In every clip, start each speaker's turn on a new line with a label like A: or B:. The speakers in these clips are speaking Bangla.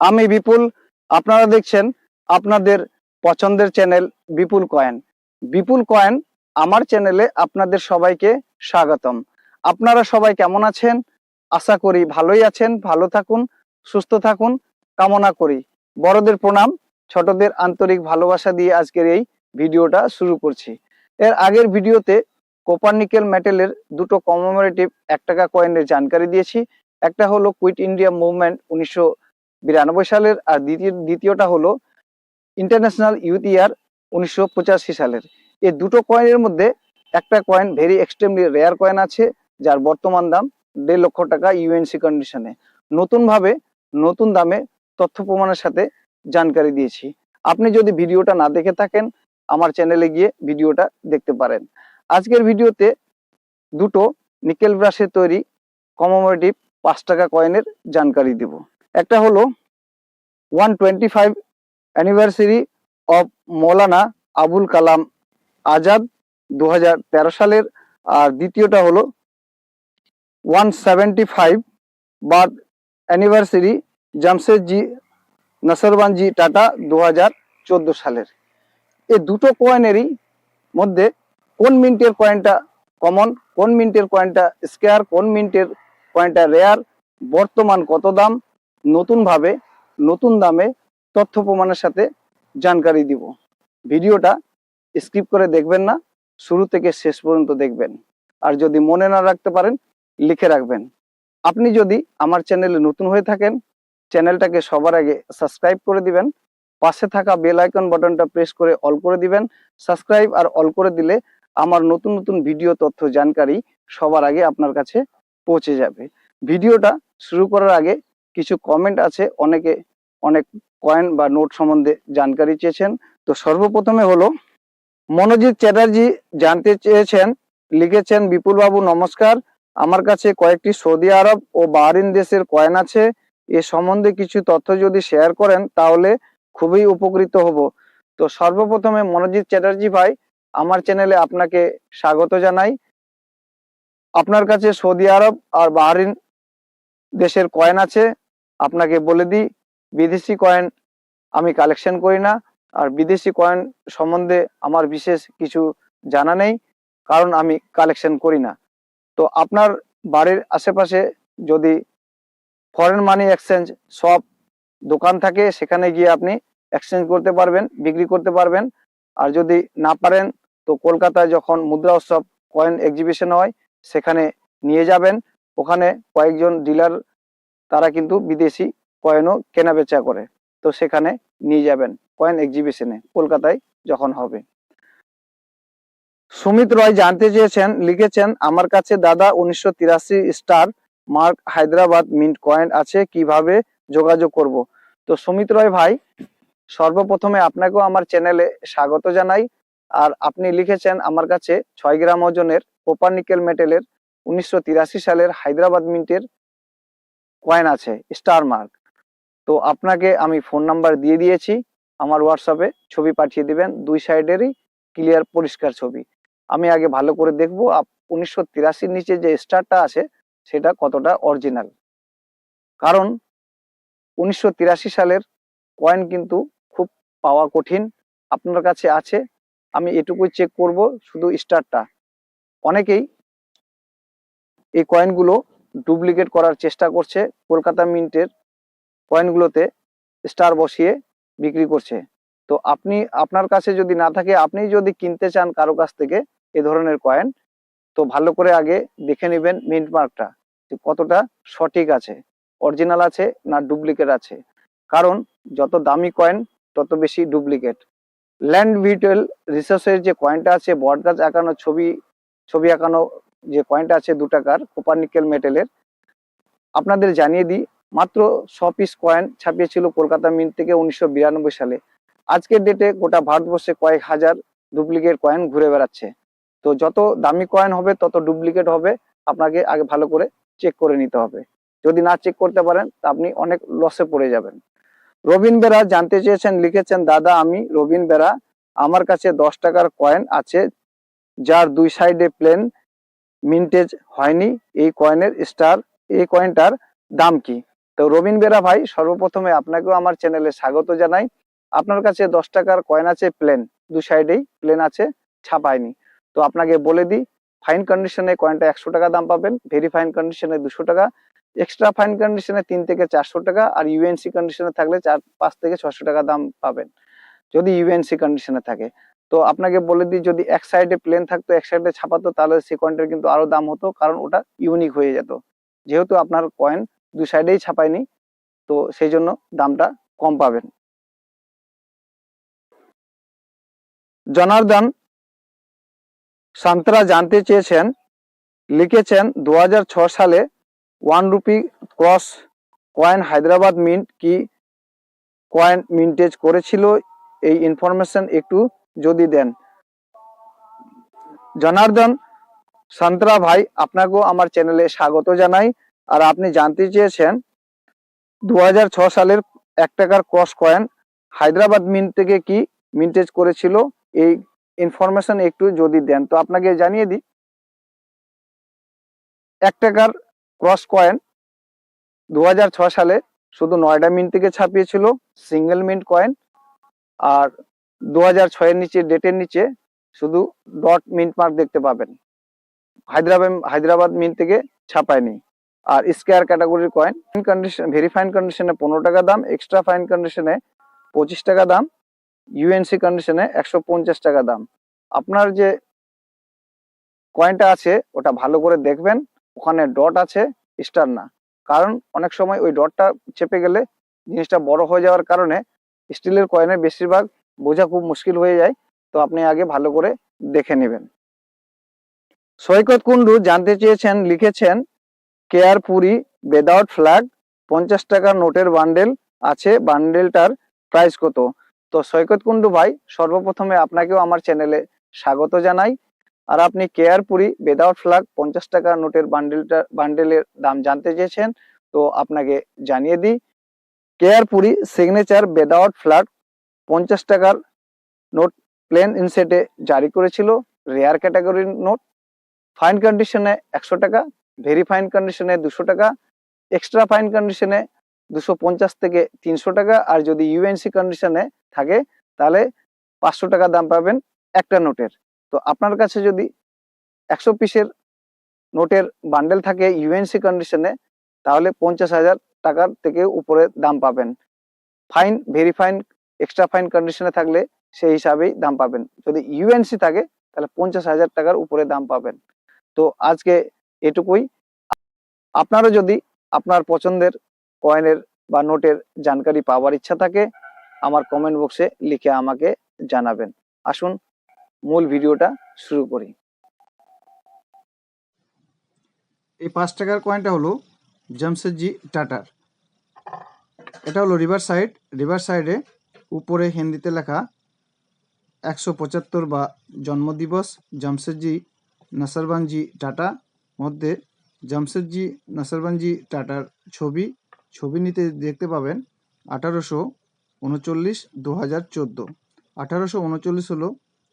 A: আমি বিপুল, আপনারা দেখছেন আপনাদের পছন্দের channel Bipul coin. Bipul coin, আমার চ্যানেলে আপনাদের সবাইকে স্বাগতম। আপনারা সবাই কেমন আছেন? আশা করি ভালোই আছেন, ভালো থাকুন, সুস্থ থাকুন, কামনা করি। বড়দের প্রণাম, ছোটদের আন্তরিক ভালোবাসা দিয়ে আজকের এই ভিডিওটা শুরু করছি। এর আগের ভিডিওতে কোপার নিকেল মেটেলের দুটো কমেমোরেটিভ এক টাকা কয়েনের জানকারি দিয়েছি। একটা হলো কুইট ইন্ডিয়া মুভমেন্ট উনিশশো বিরানব্বই সালের, আর দ্বিতীয়, দ্বিতীয়টা হলো ইন্টারন্যাশনাল ইউথ ইয়ার উনিশশো পঁচাশি সালের। এই দুটো কয়েনের মধ্যে একটা coin very extremely rare coin আছে, যার বর্তমান দাম দেড় লক্ষ টাকা ইউএনসি কন্ডিশনে নতুনভাবে, নতুন দামে তথ্য প্রমাণের সাথে জানকারি দিয়েছি। আপনি যদি ভিডিওটা না দেখে থাকেন, আমার চ্যানেলে গিয়ে ভিডিওটা দেখতে পারেন। আজকের ভিডিওতে দুটো নিকেল ব্রাশের তৈরি কমোমেটিভ পাঁচ টাকা কয়েনের জানকারি দেব। একটা হলো one twenty five anniversary of Maulana Abul Kalam Azad দু হাজার তেরো সালের, আর দ্বিতীয়টা হলো one seventy five birth anniversary Jamshedji Nusserwanji Tata দু চোদ্দ সালের। এই দুটো কয়েনেরই মধ্যে কোন মিন্টের কয়েনটা কমন কোন মিন্টের কয়েনটা স্কেয়ার কোন মিন্টের কয়েনটা রেয়ার বর্তমান কত দাম নতুনভাবে, নতুন দামে তথ্য প্রমাণের সাথে জানকারি দিব। ভিডিওটা স্কিপ করে দেখবেন না, শুরু থেকে শেষ পর্যন্ত দেখবেন। আর যদি মনে না রাখতে পারেন, লিখে রাখবেন। আপনি যদি আমার চ্যানেলে নতুন হয়ে থাকেন, চ্যানেলটাকে সবার আগে সাবস্ক্রাইব করে দিবেন, পাশে থাকা বেল আইকন বাটনটা প্রেস করে অল করে দিবেন, সাবস্ক্রাইব আর অল করে দিলে আমার নতুন নতুন ভিডিও তথ্য জানকারি সবার আগে আপনার কাছে পৌঁছে যাবে। ভিডিওটা শুরু করার আগে কিছু কমেন্ট আছে, অনেকে অনেক কয়েন বা নোট সম্বন্ধে জানকারি চেয়েছেন। তো সর্বপ্রথমে হলো, মনোজিৎ চ্যাটার্জি জানতে চেয়েছেন, লিখেছেন, বিপুলবাবু নমস্কার, আমার কাছে কয়েকটি সৌদি আরব ও বাহরিন দেশের কয়েন আছে, এ সম্বন্ধে কিছু তথ্য যদি শেয়ার করেন, তাহলে খুবই উপকৃত হব। তো সর্বপ্রথমে মনোজিৎ চ্যাটার্জি ভাই, আমার চ্যানেলে আপনাকে স্বাগত জানাই। আপনার কাছে সৌদি আরব আর বাহরিন দেশের কয়েন আছে আপনাকে বলে দিই, বিদেশি কয়েন আমি কালেকশন করি না। আর বিদেশি কয়েন সম্বন্ধে আমার বিশেষ কিছু জানা নেই, কারণ আমি কালেকশন করি না। তো আপনার বাড়ির আশেপাশে যদি ফরেন মানি এক্সচেঞ্জ সব দোকান থাকে, সেখানে গিয়ে আপনি এক্সচেঞ্জ করতে পারবেন, বিক্রি করতে পারবেন। আর যদি না পারেন, তো কলকাতায় যখন মুদ্রা উৎসব কয়েন এক্সিবিশন হয়, সেখানে নিয়ে যাবেন। ওখানে কয়েকজন ডিলার তারা কিন্তু বিদেশি কয়েনও কেনা বেচা করে। তো সেখানে নিয়ে যাবেন কয়েন এক্সিবিশনে কলকাতায় যখন হবে। সুমিত রয় জানতে চেয়েছেন, লিখেছেন, আমার কাছে দাদা উনিশশো তিরাশি star mark Hyderabad mint coin আছে, কীভাবে যোগাযোগ করব? তো সুমিত রয় ভাই, সর্বপ্রথমে আপনাকেও আমার চ্যানেলে স্বাগত জানাই। আর আপনি লিখেছেন, আমার কাছে ছয় গ্রাম ওজনের কোপার নিকেল মেটেলের উনিশশো তিরাশি সালের হায়দ্রাবাদ মিন্টের কয়েন আছে, স্টার মার্ক। তো আপনাকে আমি ফোন নাম্বার দিয়ে দিয়েছি, আমার হোয়াটসঅ্যাপে ছবি পাঠিয়ে দিবেন, দুই সাইডেরই ক্লিয়ার পরিষ্কার ছবি। আমি আগে ভালো করে দেখব উনিশশো তিরাশির নিচে যে স্টারটা আছে, সেটা কতটা অরিজিনাল। কারণ উনিশশো তিরাশি সালের কয়েন কিন্তু খুব পাওয়া কঠিন, আপনার কাছে আছে, আমি এটুকুই চেক করব শুধু স্টারটা। অনেকেই এই কয়েনগুলো ডুপ্লিকেট করার চেষ্টা করছে কলকাতা মিন্টের কয়েনগুলোতে স্টার বসিয়ে বিক্রি করছে। তো আপনি, আপনার কাছে যদি না থাকে, আপনি যদি কিনতে চান কারও কাছ থেকে এ ধরনের কয়েন তো ভালো করে আগে দেখে নেবেন মিন্ট মার্কটা কতটা সঠিক আছে অরিজিনাল আছে না ডুপ্লিকেট আছে। কারণ যত দামি কয়েন তত বেশি ডুপ্লিকেট ল্যান্ড ভিটেল রিসার্চের যে কয়েনটা আছে বট গাছ আঁকানো ছবি ছবি আঁকানো যে কয়েনটা আছে দু টাকার কোপার নিকেল মেটেলের আপনাদের জানিয়ে দিই, মাত্র ছ পিস কয়েন ছাপিয়েছিল কলকাতা মিন্ট থেকে উনিশশো বিরানব্বই সালে। আজকের ডেটে গোটা ভারতবর্ষে কয়েক হাজার ডুপ্লিকেট কয়েন ঘুরে বেড়াচ্ছে। তো যত দামি কয়েন হবে, তত ডুপ্লিকেট হবে, আপনাকে আগে ভালো করে চেক করে নিতে হবে। যদি না চেক করতে পারেন, তা আপনি অনেক লসে পড়ে যাবেন। রবিন বেরা জানতে চেয়েছেন, লিখেছেন, দাদা, আমি রবিন বেরা, আমার কাছে দশ টাকার কয়েন আছে, যার দুই সাইডে প্লেন মিন্টেজ হয়নি, এই কয়েনের স্টার এই কয়েনটার দাম কি? তো রবিন বেরা ভাই, সর্বপ্রথমে আপনাকেও আমার চ্যানেলে স্বাগত জানাই। আপনার কাছে দশ টাকার কয়েন আছে প্লেন দু সাইডেই প্লেন আছে, ছাপায়নি। তো আপনাকে বলে দিই ফাইন কন্ডিশনে কয়েনটা একশো টাকা দাম পাবেন ভেরি ফাইন কন্ডিশনে দুশো টাকা এক্সট্রা ফাইন কন্ডিশনে তিন থেকে চারশো টাকা, আর ইউএনসি কন্ডিশনে থাকলে চার, পাঁচ থেকে ছশো টাকা দাম পাবেন। যদি ইউএনসি কন্ডিশনে থাকে। তো আপনাকে বলে দিই, যদি এক সাইডে প্লেন থাকতো, এক সাইডে ছাপাতো, তাহলে সেই কয়েনটার কিন্তু আরও দাম হতো, কারণ ওটা ইউনিক হয়ে যেত। যেহেতু আপনার কয়েন দু সাইডেই ছাপায়নি, তো সেই জন্য দামটা কম পাবেন। জনার্দন সান্তরা জানতে চেয়েছেন, লিখেছেন দু সালে one rupee cross coin Hyderabad mint কি কয়েন মিন্টেজ করেছিল? এই ইনফরমেশন একটু যদি দেন। জনার্দন, সান্ত্রা ভাই, আপনাকেও আমার চ্যানেলে স্বাগত জানাই। আর আপনি জানতে চেয়েছেন দু সালের এক টাকার ক্রস কয়েন হায়দ্রাবাদ মিন্ট থেকে কি মিন্টেজ করেছিল? এই ইনফরমেশন একটু যদি দেন, তো আপনাকে জানিয়ে দিই। এক টাকার ক্রস কয়েন দু সালে শুধু নয়ডা মিন্ট থেকে ছাপিয়েছিল, সিঙ্গেল মিন্ট কয়েন। আর দু হাজার ছয়ের নিচে ডেটের নিচে শুধু ডট মিন্ট মার্ক দেখতে পাবেন। হায়দ্রাবাদ হায়দ্রাবাদ মিন্ট থেকে ছাপায়নি। আর স্কেয়ার ক্যাটাগরির কয়েন কন্ডিশন ভেরি ফাইন কন্ডিশনে পনেরো টাকা দাম এক্সট্রা ফাইন কন্ডিশনে পঁচিশ টাকা দাম ইউএনসি কন্ডিশনে একশো পঞ্চাশ টাকা দাম। আপনার যে কয়েনটা আছে, ওটা ভালো করে দেখবেন, ওখানে ডট আছে স্টার না। কারণ অনেক সময় ওই ডটটা চেপে গেলে জিনিসটা বড় হয়ে যাওয়ার কারণে স্টিলের কয়েনের বেশিরভাগ বোঝা খুব মুশকিল হয়ে যায়, তো আপনি আগে ভালো করে দেখে নেবেন। সৈকত কুন্ডু জানতে চেয়েছেন, লিখেছেন, কেয়ার পুরি বেদাউট ফ্ল্যাগ পঞ্চাশ টাকার নোটের বান্ডেল আছে বান্ডেলটার প্রাইস কত? তো সৈকত কুন্ডু ভাই, সর্বপ্রথমে আপনাকেও আমার চ্যানেলে স্বাগত জানাই। আর আপনি কেয়ার পুরি বেদাউট ফ্ল্যাগ পঞ্চাশ টাকার নোটের বান্ডেলটা বান্ডেলের দাম জানতে চেয়েছেন, তো আপনাকে জানিয়ে দিই, কেয়ার পুরি সিগনেচার বেদাউট ফ্ল্যাগ পঞ্চাশ টাকার নোট প্লেন ইনসেটে জারি করেছিল রেয়ার ক্যাটাগরির নোট ফাইন কন্ডিশনে একশো টাকা ভেরি ফাইন কন্ডিশনে দুশো টাকা এক্সট্রা ফাইন কন্ডিশনে দুশো পঞ্চাশ থেকে তিনশো টাকা, আর যদি ইউএনসি কন্ডিশনে থাকে, তাহলে পাঁচশো টাকা দাম পাবেন একটা নোটের। তো আপনার কাছে যদি একশো পিসের নোটের বান্ডেল থাকে ইউএনসি কন্ডিশনে তাহলে পঞ্চাশ হাজার টাকার থেকে উপরে দাম পাবেন। Fine very fine extra fine কন্ডিশনে থাকলে সেই হিসাবেই দাম পাবেন। যদি ইউএনসি থাকে, তাহলে পঞ্চাশ হাজার টাকার উপরে দাম পাবেন। তো আজকে এটুকুই। আপনারও যদি আপনার পছন্দের কয়েনের বা নোটের জানকারি পাওয়ার ইচ্ছা থাকে, আমার কমেন্ট বক্সে লিখে আমাকে জানাবেন। আসুন, মূল ভিডিওটা শুরু করি। এই পাঁচ টাকার কয়েনটা হলো জামশেদজি টাটার এটা হলো রিভার সাইড রিভার সাইডে উপরে হিন্দিতে লেখা একশো পঁচাত্তর বা জন্মদিবস জামশেদজি নাসারবানজি টাটা মধ্যে জামশেদজি নাসারবানজি টাটার ছবি ছবি নিতে দেখতে পাবেন আঠারোশো উনচল্লিশ দু হাজার চোদ্দ। আঠারোশো উনচল্লিশ হলো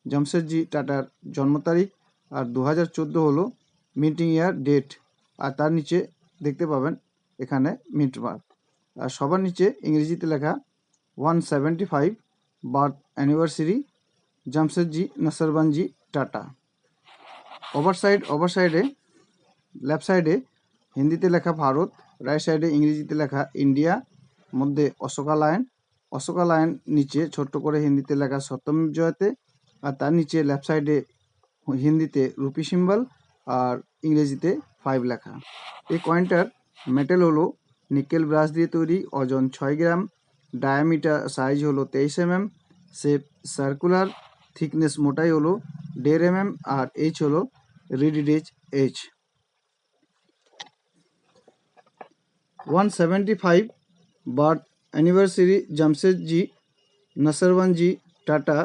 A: জামশেদজি টাটার জন্ম তারিখ আর দু হাজার চোদ্দ হলো মিটিং ইয়ার ডেট। আর তার নিচে দেখতে পাবেন এখানে মিন্ট মার্ক। আর সবার নিচে ইংরেজিতে লেখা one seventy five birth anniversary Jamshedji Nusserwanji Tata over side over সাইডে লেফট সাইডে হিন্দিতে লেখা ভারত রাইট সাইডে ইংরেজিতে লেখা ইন্ডিয়া মধ্যে অশোকা লাইন অশোকা লাইন নিচে ছোট্ট করে হিন্দিতে লেখা সপ্তম জয়তে আর তার নিচে লেফট সাইডে হিন্দিতে রুপি সিম্বল আর ইংরেজিতে ফাইভ লেখা। এই কয়েনটার মেটেল হলো নিকেল ব্রাশ দিয়ে তৈরি, ওজন ছয় গ্রাম। ডায়ামিটার সাইজ হলো তেইশ M M shape circular thickness মোটাই হলো দেড় এম এম আর এইচ হলো reeded edge edge edge one seventy five birth anniversary Jamshedji Nusserwanji Tata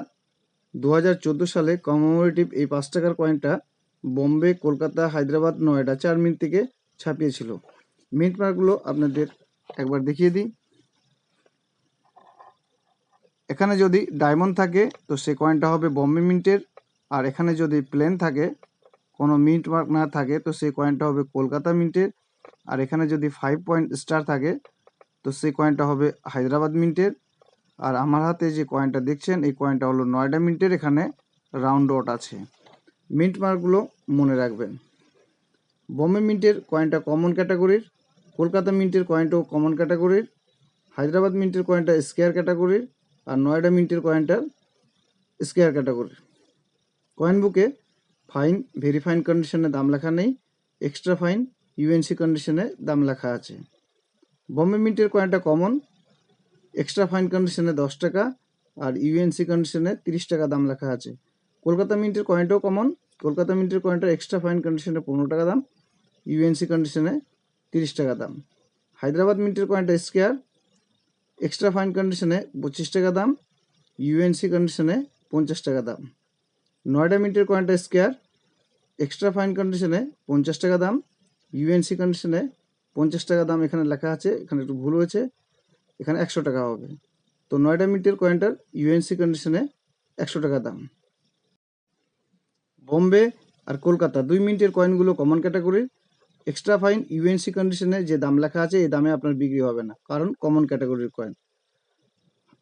A: দু হাজার চোদ্দ সালে কমেমোরেটিভ এই পাঁচ টাকার কয়েনটা বোম্বে কলকাতা হায়দ্রাবাদ নয়ডা চার মিনিট থেকে ছাপিয়েছিল। মিন্ট মার্কগুলো আপনাদের একবার দেখিয়ে দিই। এখানে যদি ডায়মন্ড থাকে, তো সে কয়েনটা হবে বম্বে মিন্টের আর এখানে যদি প্লেন থাকে, কোনো মিন্ট মার্ক না থাকে, তো সেই কয়েনটা হবে কলকাতা মিন্টের আর এখানে যদি ফাইভ পয়েন্ট স্টার থাকে, তো সেই কয়েনটা হবে হায়দ্রাবাদ মিন্টের আর আমার হাতে যে কয়েনটা দেখছেন, এই কয়েনটা হলো নয়ডা মিন্টের এখানে রাউন্ড ডট আছে। মিন্ট মার্কগুলো মনে রাখবেন। বম্বে মিন্টের কয়েনটা কমন ক্যাটাগরির কলকাতা মিন্টের কয়েনটাও কমন ক্যাটাগরির হায়দ্রাবাদ মিন্টের কয়েনটা স্কেয়ার ক্যাটাগরির আর নয়ডা মিন্টের কয়েনটা স্কেয়ার ক্যাটাগরি কয়েন বুকে ফাইন ভেরিফাইন কন্ডিশনে দাম লেখা নেই এক্সট্রা ফাইন ইউএনসি কন্ডিশনে দাম লেখা আছে। বম্বে মিন্টের কয়েনটা কমন এক্সট্রা ফাইন কন্ডিশনে দশ টাকা, আর ইউএনসি কন্ডিশনে তিরিশ টাকা দাম লেখা আছে। কলকাতা মিন্টের কয়েনটাও কমন কলকাতা মিন্টের কয়েনটা এক্সট্রা ফাইন কন্ডিশনে পনেরো টাকা দাম ইউএনসি কন্ডিশনে তিরিশ টাকা দাম। হায়দ্রাবাদ মিন্টের কয়েনটা স্কেয়ার এক্সট্রা ফাইন কন্ডিশনে পঁচিশ টাকা দাম ইউএনসি কন্ডিশনে পঞ্চাশ টাকা দাম। নয়ডা মিন্টের কয়েনটা স্কেয়ার এক্সট্রা ফাইন কন্ডিশনে পঞ্চাশ টাকা দাম ইউএনসি কন্ডিশনে পঞ্চাশ টাকা দাম এখানে লেখা আছে, এখানে একটু ভুল হয়েছে, এখানে একশো টাকা হবে। তো নয়ডা মিন্টের কয়েনটার ইউএনসি কন্ডিশনে একশো টাকা দাম। বোম্বে আর কলকাতা দুই মিনিটের কয়েনগুলো কমন ক্যাটাগরির এক্সট্রা ফাইন ইউএনসি কন্ডিশনে যে দাম লেখা আছে, এই দামে আপনার বিক্রি হবে না। কারণ কমন ক্যাটাগরির কয়েন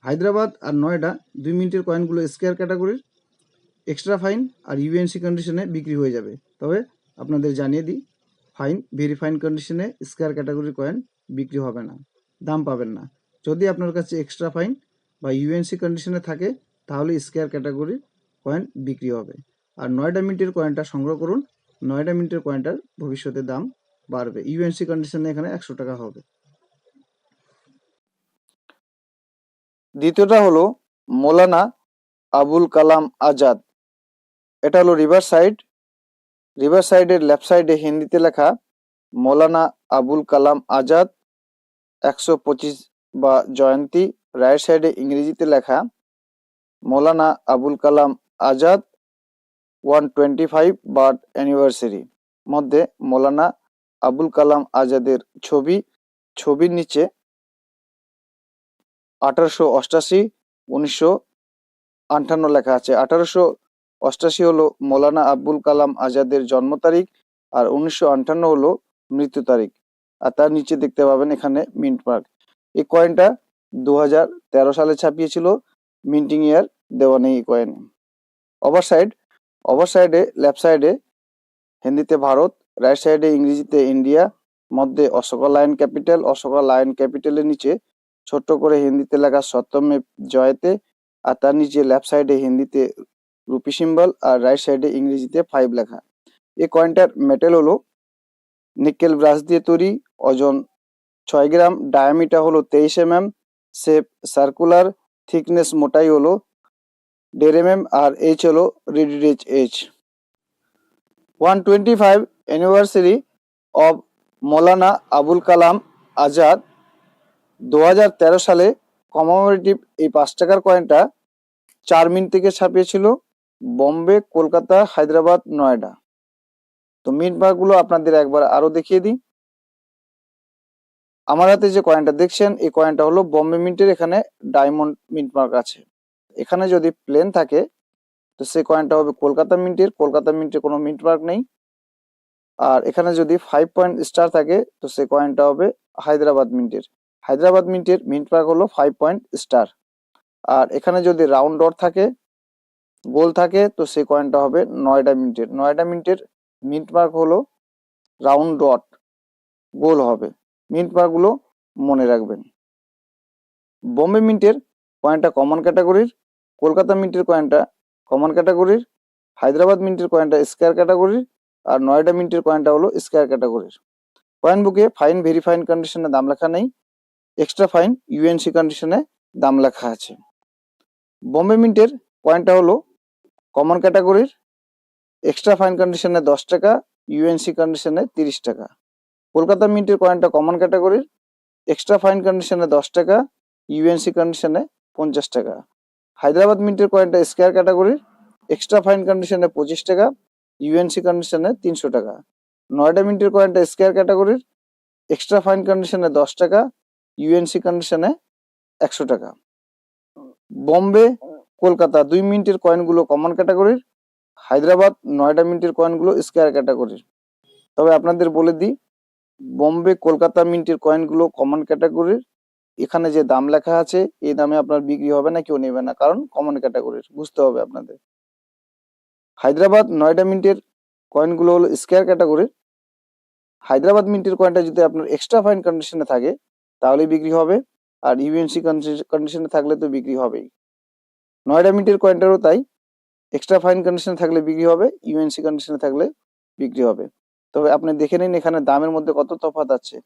A: হায়দ্রাবাদ আর নয়ডা দুই মিনিটের কয়েনগুলো স্কেয়ার ক্যাটাগরির এক্সট্রা ফাইন আর ইউএনসি কন্ডিশনে বিক্রি হয়ে যাবে। তবে আপনাদের জানিয়ে দিই ফাইন ভেরি ফাইন কন্ডিশনে স্কেয়ার ক্যাটাগরির কয়েন বিক্রি হবে না। দাম পাবেন না। যদি আপনার কাছে এক্সট্রা ফাইন বা ইউএনসি কন্ডিশনে থাকে, তাহলে স্কেয়ার ক্যাটাগরির কয়েন বিক্রি হবে। আর নয়ডা মিনিটের কয়েনটা সংগ্রহ করুন নয়ডা মিনিটের কয়েনটার ভবিষ্যতে দাম বাড়বে। ইউএনসি কন্ডিশনে এখানে একশো টাকা হবে। দ্বিতীয়টা হলো মৌলানা আবুল কালাম আজাদ। এটা হলো রিভার সাইড। রিভার সাইডের লেফট সাইডে হিন্দিতে লেখা মৌলানা আবুল কালাম আজাদ একশো পঁচিশ বা জয়ন্তী। রাইট সাইডে ইংরেজিতে লেখা Maulana Abul Kalam Azad one twenty five birth anniversary. মধ্যে মৌলানা আবুল কালাম আজাদের ছবি। ছবির নিচে আঠারোশো অষ্টাশি, উনিশশো আটান্ন লেখা আছে। আঠারোশো অষ্টাশি হলো মৌলানা আব্বুল কালাম আজাদের জন্ম তারিখ আর উনিশশো আটান্ন হলো মৃত্যু তারিখ। আর তার নিচে দেখতে পাবেন এখানে মিন্ট মার্ক। এই কয়েনটা দু সালে ছাপিয়েছিল। মিন্টিং ইয়ার দেওয়া নেই এই কয়েন। ওভার সাইড ওভার সাইডে, লেফট সাইডে, হিন্দিতে ভারত, রাইট সাইডে ইংরেজিতে ইন্ডিয়া, মধ্যে Ashoka lion capital, Ashoka lion ক্যাপিটালের নিচে ছোট্ট করে হিন্দিতে লেখা সত্যমে জয়তে আর তার নিচে লেফট সাইডে হিন্দিতে রুপি সিম্বল আর রাইট সাইডে ইংরেজিতে ফাইভ লেখা। এই কয়েনটার মেটেল হলো নিকেল ব্রাশ দিয়ে তৈরি, ওজন ছয় গ্রাম, ডায়ামিটার হলো তেইশ M M shape circular, thickness মোটাই হলো দেড় এম এম আর এইচ হলো reeded edge edge one twenty five anniversary of Maulana Abul Kalam Azad দু হাজার তেরো সালে কমামোরেটিভ এই পাঁচ টাকার কয়েনটা চার মিনিট থেকে ছাপিয়েছিল বম্বে কলকাতা হায়দ্রাবাদ নয়ডা তো মার্কগুলো আপনাদের একবার আরও দেখিয়ে দিই। আমার হাতে যে কয়েনটা দেখছেন, এই কয়েনটা হলো বম্বে মিন্টের এখানে ডায়মন্ড মিন্ট মার্ক আছে। এখানে যদি প্লেন থাকে, তো সেই কয়েনটা হবে কলকাতা মিন্টের কলকাতা মিন্টের কোনো মিন্ট মার্ক নেই। আর এখানে যদি ফাইভ পয়েন্ট স্টার থাকে, তো সেই কয়েনটা হবে হায়দ্রাবাদ মিন্টের হায়দ্রাবাদ মিন্টের মিন্ট মার্ক হলো ফাইভ পয়েন্ট স্টার আর এখানে যদি রাউন্ড ডট থাকে, গোল থাকে, তো সেই কয়েনটা হবে নয়ডা মিন্টের নয়ডা মিন্টের মিন্ট মার্ক হলো রাউন্ড ডট গোল হবে। মিন্ট মার্কগুলো মনে রাখবেন। বোম্বে মিন্টের কয়েনটা কমন ক্যাটাগরির কলকাতা মিন্টের কয়েনটা কমন ক্যাটাগরির হায়দ্রাবাদ মিন্টের কয়েনটা স্কোয়ার ক্যাটাগরির আর নয়ডা মিন্টের কয়েনটা হলো স্কোয়ার ক্যাটাগরির কয়েন বুকে ফাইন ভেরিফাইন কন্ডিশনে দাম লেখা নেই এক্সট্রা ফাইন ইউএনসি কন্ডিশনে দাম লেখা আছে। বোম্বে মিন্টের কয়েনটা হলো কমন ক্যাটাগরির এক্সট্রা ফাইন কন্ডিশনে দশ টাকা ইউএনসি কন্ডিশনে তিরিশ টাকা। কলকাতা মিন্টের কয়েনটা কমন ক্যাটাগরির এক্সট্রা ফাইন কন্ডিশনে দশ টাকা ইউএনসি কন্ডিশনে পঞ্চাশ টাকা। হায়দ্রাবাদ মিন্টের কয়েনটা স্কোয়ার ক্যাটাগরির এক্সট্রা ফাইন কন্ডিশনে পঁচিশ টাকা ইউএনসি কন্ডিশনে তিনশো টাকা। নয়ডা মিন্টের কয়েনটা স্কোয়ার ক্যাটাগরির এক্সট্রা ফাইন কন্ডিশনে দশ টাকা ইউএনসি কন্ডিশনে একশো টাকা। বম্বে, কলকাতা দুই মিনিটের কয়েনগুলো কমন ক্যাটাগরির হায়দ্রাবাদ, নয়ডা মিনিটের কয়েনগুলো স্কোয়ার ক্যাটাগরির। তবে আপনাদের বলে দিই, বম্বে, কলকাতা মিন্টের কয়েনগুলো কমন ক্যাটাগরির এখানে যে দাম লেখা আছে, এই দামে আপনার বিক্রি হবে না, কেউ নেবে না। কারণ কমন ক্যাটাগরির বুঝতে হবে আপনাদের। হায়দ্রাবাদ নয়ডা মিন্টের কয়েনগুলো হলো স্কোয়ার ক্যাটাগরির হায়দ্রাবাদ মিন্টের কয়েনটা যদি আপনার এক্সট্রা ফাইন কন্ডিশনে থাকে, তাহলে বিক্রি হবে। আর ইউএনসি কন্ডিশনে থাকলে তো বিক্রি হবেই। নয়ডা মিন্টের কয়েনটারও তাই এক্সট্রা ফাইন কন্ডিশনে থাকলে বিক্রি হবে ইউএনসি কন্ডিশনে থাকলে বিক্রি হবে। তবে আপনি দেখে নিন এখানে দামের মধ্যে কত তফাৎ আছে।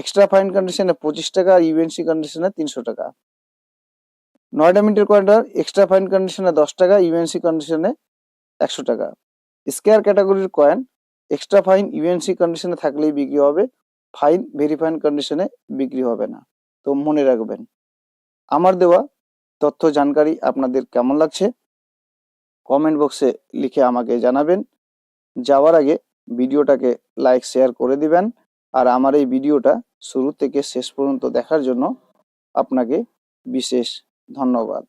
A: এক্সট্রা ফাইন কন্ডিশনে পঁচিশ টাকা ইউএনসি কন্ডিশনে তিনশো টাকা। নয়ডা মিন্টের কয়েনটার এক্সট্রা ফাইন কন্ডিশনে দশ টাকা ইউএনসি কন্ডিশনে একশো টাকা। স্কেয়ার ক্যাটাগরির কয়েন এক্সট্রা ফাইন ইউএনসি কন্ডিশনে থাকলেই বিক্রি হবে ফাইন ভেরি ফাইন কন্ডিশনে বিক্রি হবে না। তো মনে রাখবেন, আমার দেওয়া তথ্য জানকারি আপনাদের কেমন লাগছে? কমেন্ট বক্সে লিখে আমাকে জানাবেন। যাওয়ার আগে ভিডিওটাকে লাইক শেয়ার করে দিবেন। আর আমার এই ভিডিওটা শুরু থেকে শেষ পর্যন্ত দেখার জন্য আপনাকে বিশেষ ধন্যবাদ।